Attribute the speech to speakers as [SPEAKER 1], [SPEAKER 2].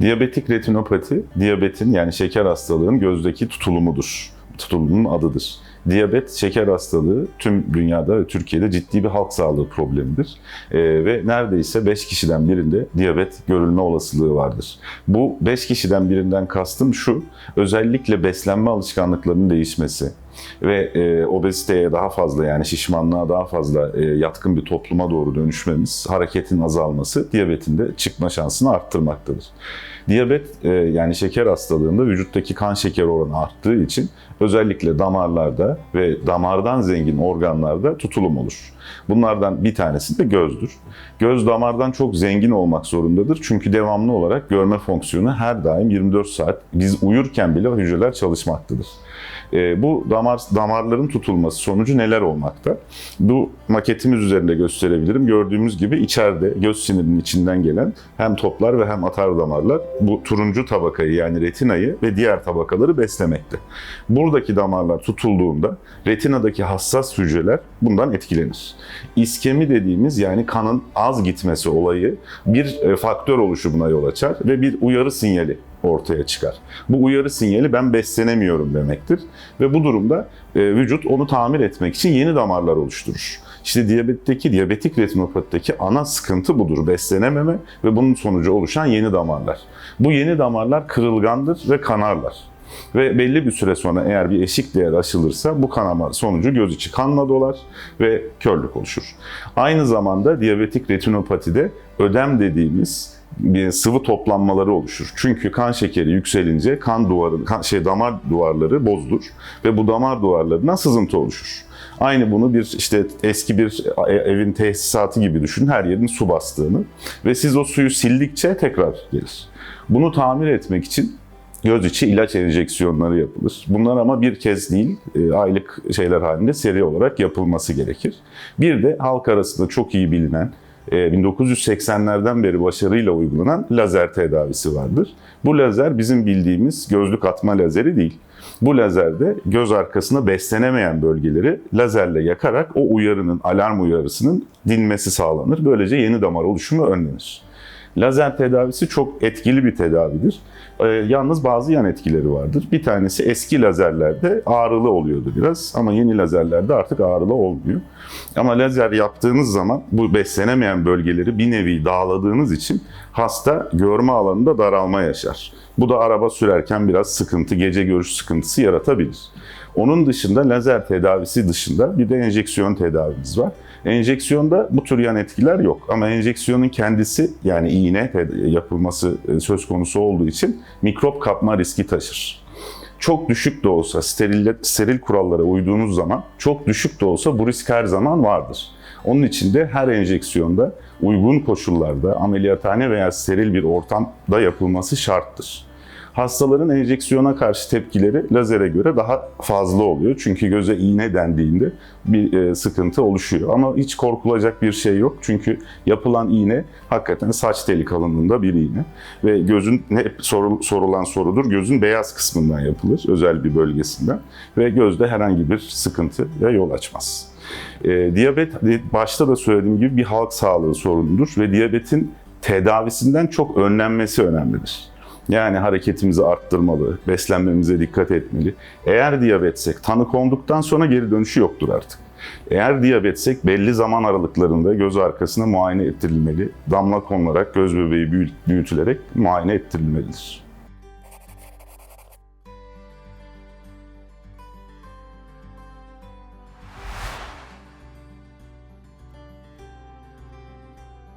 [SPEAKER 1] Diyabetik retinopati, diyabetin yani şeker hastalığının gözdeki tutulumudur. Tutulumun adıdır. Diyabet, şeker hastalığı tüm dünyada ve Türkiye'de ciddi bir halk sağlığı problemidir. Ee, ve neredeyse 5 kişiden birinde diyabet görülme olasılığı vardır. Bu 5 kişiden birinden kastım şu, özellikle beslenme alışkanlıklarının değişmesi ve e, obeziteye daha fazla yani şişmanlığa daha fazla e, yatkın bir topluma doğru dönüşmemiz, hareketin azalması diyabetin de çıkma şansını arttırmaktadır. Diyabet e, yani şeker hastalığında vücuttaki kan şekeri oranı arttığı için özellikle damarlarda ve damardan zengin organlarda tutulum olur. Bunlardan bir tanesi de gözdür. Göz damardan çok zengin olmak zorundadır. Çünkü devamlı olarak görme fonksiyonu her daim 24 saat biz uyurken bile hücreler çalışmaktadır. E, bu damar damarların tutulması sonucu neler olmakta? Bu maketimiz üzerinde gösterebilirim. Gördüğümüz gibi içeride göz sinirinin içinden gelen hem toplar ve hem atar damarlar bu turuncu tabakayı yani retinayı ve diğer tabakaları beslemekte. Buradaki damarlar tutulduğunda retinadaki hassas hücreler bundan etkilenir. İskemi dediğimiz yani kanın az gitmesi olayı bir e, faktör oluşumuna yol açar ve bir uyarı sinyali ortaya çıkar. Bu uyarı sinyali ben beslenemiyorum demektir. Ve bu durumda e, vücut onu tamir etmek için yeni damarlar oluşturur. İşte diyabetteki, diyabetik retinopatideki ana sıkıntı budur. Beslenememe ve bunun sonucu oluşan yeni damarlar. Bu yeni damarlar kırılgandır ve kanarlar. Ve belli bir süre sonra eğer bir eşik değer aşılırsa bu kanama sonucu göz içi kanla dolar ve körlük oluşur. Aynı zamanda diyabetik retinopatide ödem dediğimiz bir sıvı toplanmaları oluşur. Çünkü kan şekeri yükselince kan duvarı, kan, şey damar duvarları bozulur ve bu damar duvarlarından sızıntı oluşur. Aynı bunu bir işte eski bir evin tesisatı gibi düşünün. Her yerin su bastığını ve siz o suyu sildikçe tekrar gelir. Bunu tamir etmek için göz içi ilaç enjeksiyonları yapılır. Bunlar ama bir kez değil, e, aylık şeyler halinde seri olarak yapılması gerekir. Bir de halk arasında çok iyi bilinen, e, 1980'lerden beri başarıyla uygulanan lazer tedavisi vardır. Bu lazer bizim bildiğimiz gözlük atma lazeri değil. Bu lazerde göz arkasına beslenemeyen bölgeleri lazerle yakarak o uyarının, alarm uyarısının dinmesi sağlanır. Böylece yeni damar oluşumu önlenir. Lazer tedavisi çok etkili bir tedavidir. Ee, yalnız bazı yan etkileri vardır. Bir tanesi eski lazerlerde ağrılı oluyordu biraz ama yeni lazerlerde artık ağrılı olmuyor. Ama lazer yaptığınız zaman bu beslenemeyen bölgeleri bir nevi dağladığınız için hasta görme alanında daralma yaşar. Bu da araba sürerken biraz sıkıntı, gece görüş sıkıntısı yaratabilir. Onun dışında lazer tedavisi dışında bir de enjeksiyon tedavimiz var. Enjeksiyonda bu tür yan etkiler yok ama enjeksiyonun kendisi yani iğne yapılması e, söz konusu olduğu için mikrop kapma riski taşır. Çok düşük de olsa steril, steril kurallara uyduğunuz zaman çok düşük de olsa bu risk her zaman vardır. Onun için de her enjeksiyonda uygun koşullarda ameliyathane veya steril bir ortamda yapılması şarttır hastaların enjeksiyona karşı tepkileri lazere göre daha fazla oluyor. Çünkü göze iğne dendiğinde bir e, sıkıntı oluşuyor. Ama hiç korkulacak bir şey yok. Çünkü yapılan iğne hakikaten saç teli kalınlığında bir iğne. Ve gözün hep sorulan sorudur. Gözün beyaz kısmından yapılır. Özel bir bölgesinden. Ve gözde herhangi bir sıkıntıya yol açmaz. E, diyabet başta da söylediğim gibi bir halk sağlığı sorunudur ve diyabetin tedavisinden çok önlenmesi önemlidir. Yani hareketimizi arttırmalı, beslenmemize dikkat etmeli. Eğer diyabetsek tanı konduktan sonra geri dönüşü yoktur artık. Eğer diyabetsek belli zaman aralıklarında göz arkasına muayene ettirilmeli. Damla konularak göz bebeği büyütülerek muayene ettirilmelidir.